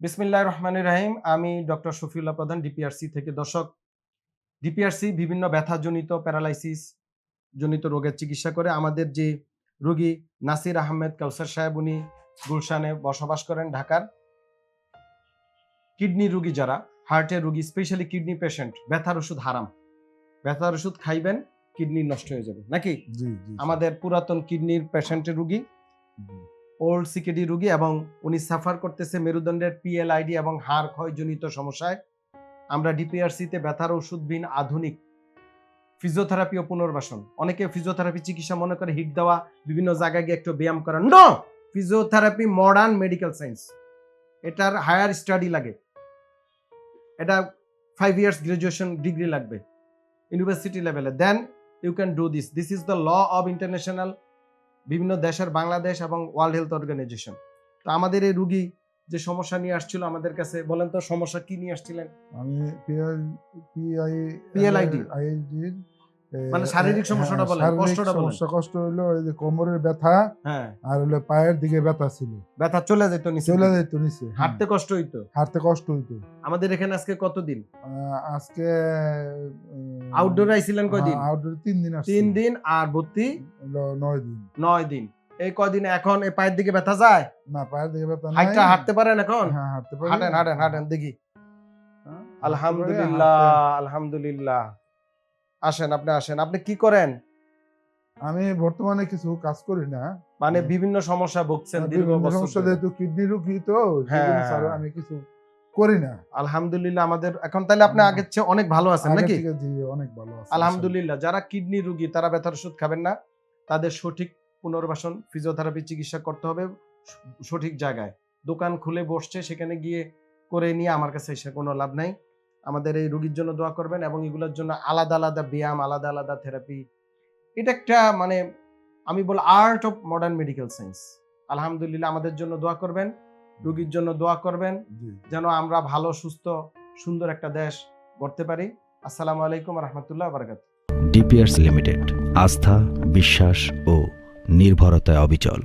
বিসমিল্লাহ রহমান রাহিম। আমি ডক্টর শফিউল্লাহ প্রধান ডিপিআরসি থেকে দর্শক। ডিপিআরসি বিভিন্ন ব্যথাজনিত প্যারালাইসিস জনিত রোগের চিকিৎসা করে। আমাদের যে রোগী নাসির আহমেদ কাউসার সাহেব উনি গুলশানে বসবাস করেন ঢাকার। কিডনি রুগী যারা হার্টের রুগী স্পেশালি কিডনি পেশেন্ট ব্যথার ওষুধ হারাম। ব্যথার ওষুধ খাইবেন কিডনি নষ্ট হয়ে যাবে। নাকি? আমাদের পুরাতন কিডনির পেশেন্টের রোগী। ওল্ড সিকেডি রোগী এবং উনি সাফার করতেছে মেরুদণ্ডের পিএলআইডি এবং হাড় ক্ষয়জনিত সমস্যায়। আমরা ডিপিআরসিতে ব্যথার ওষুধবিহীন আধুনিক ফিজিওথেরাপি ও পুনর্বাসন। অনেকে ফিজিওথেরাপি চিকিৎসা মনে করে হিট দেওয়া, বিভিন্ন জায়গায় গিয়ে একটু ব্যায়াম করা। No physiotherapy modern medical science এটার হায়ার স্টাডি লাগে। এটা ফাইভ ইয়ার্স গ্রাজুয়েশন ডিগ্রি লাগবে। ইউনিভার্সিটি লেভেলে then you can do this this is the law of international বিভিন্ন দেশের বাংলাদেশ এবং ওয়ার্ল্ড হেলথ অর্গানাইজেশন তো আমাদের এই রুগী যে সমস্যা নিয়ে আসছিল আমাদের কাছে বলেন তো সমস্যা কি নিয়ে আসছিলেন? আমি পিএল পিআই পিএলআইডি আইডির মানে শারীরিক সমস্যাটা বলেন, কষ্টটা বলেন। সমস্যা কষ্ট হলো ওই যে কোমরের ব্যথা হ্যাঁ। আর হলো পায়ের দিকে ব্যথা ছিল। ব্যথা চলে যেত নিচে। চলে যেত নিচে হ্যাঁ। হাঁটতে কষ্ট হইতো? হাঁটতে কষ্ট হইতো। আমাদের এখানে আজকে কতদিন? আজকে আউটডোরে আইছিলেন কয়দিন? আউটডোর তিন দিন আসছে। তিন দিন আর ভর্তি? নয় দিন। নয় দিন। এই কদিন এখন এই পায়ের দিকে ব্যথা যায়? না পায়ের দিকে ব্যথা নাই। হাইটটা হাঁটতে পারেন এখন? হ্যাঁ হাঁটতে হাঁটেন হাঁটেন হাঁটেন দেখি। হ্যাঁ, আলহামদুলিল্লাহ আলহামদুলিল্লাহ। আসেন আপনি আসেন। আপনি কি করেন? আমি বর্তমানে কিছু কাজ করি না। মানে বিভিন্ন সমস্যা ভুগছেন দীর্ঘ বছর সমস্যা যেহেতু কিডনি রোগী তো হ্যাঁ। আমি কিছু করি না। আলহামদুলিল্লাহ আমাদের এখন তাহলে আপনি আগের চেয়ে অনেক ভালো আছেন নাকি? জি অনেক ভালো আছে আলহামদুলিল্লাহ যারা কিডনি রোগী তারা ব্যথার ওষুধ খাবেন না। তাদের সঠিক পুনর্বাসন ফিজিওথেরাপি চিকিৎসা করতে হবে সঠিক জায়গায়। দোকান খুলে বসছে সেখানে গিয়ে করে নিয়ে আমার কাছে এসে কোনো লাভ নাই। আমাদের এই রোগীর জন্য দোয়া করবেন এবং এগুলোর জন্য আলাদা আলাদা ব্যায়াম আলাদা আলাদা থেরাপি এটা একটা মানে আমি বল art of modern medical science আলহামদুলিল্লাহ আমাদের জন্য দোয়া করবেন রোগীর জন্য দোয়া করবেন যেন আমরা ভালো সুস্থ সুন্দর একটা দেশ গড়তে পারি। আসসালামু আলাইকুম রহমতুল্লাহ বারকাত ডিপিআরস লিমিটেড আস্থা বিশ্বাস ও নির্ভরতায় অবিচল।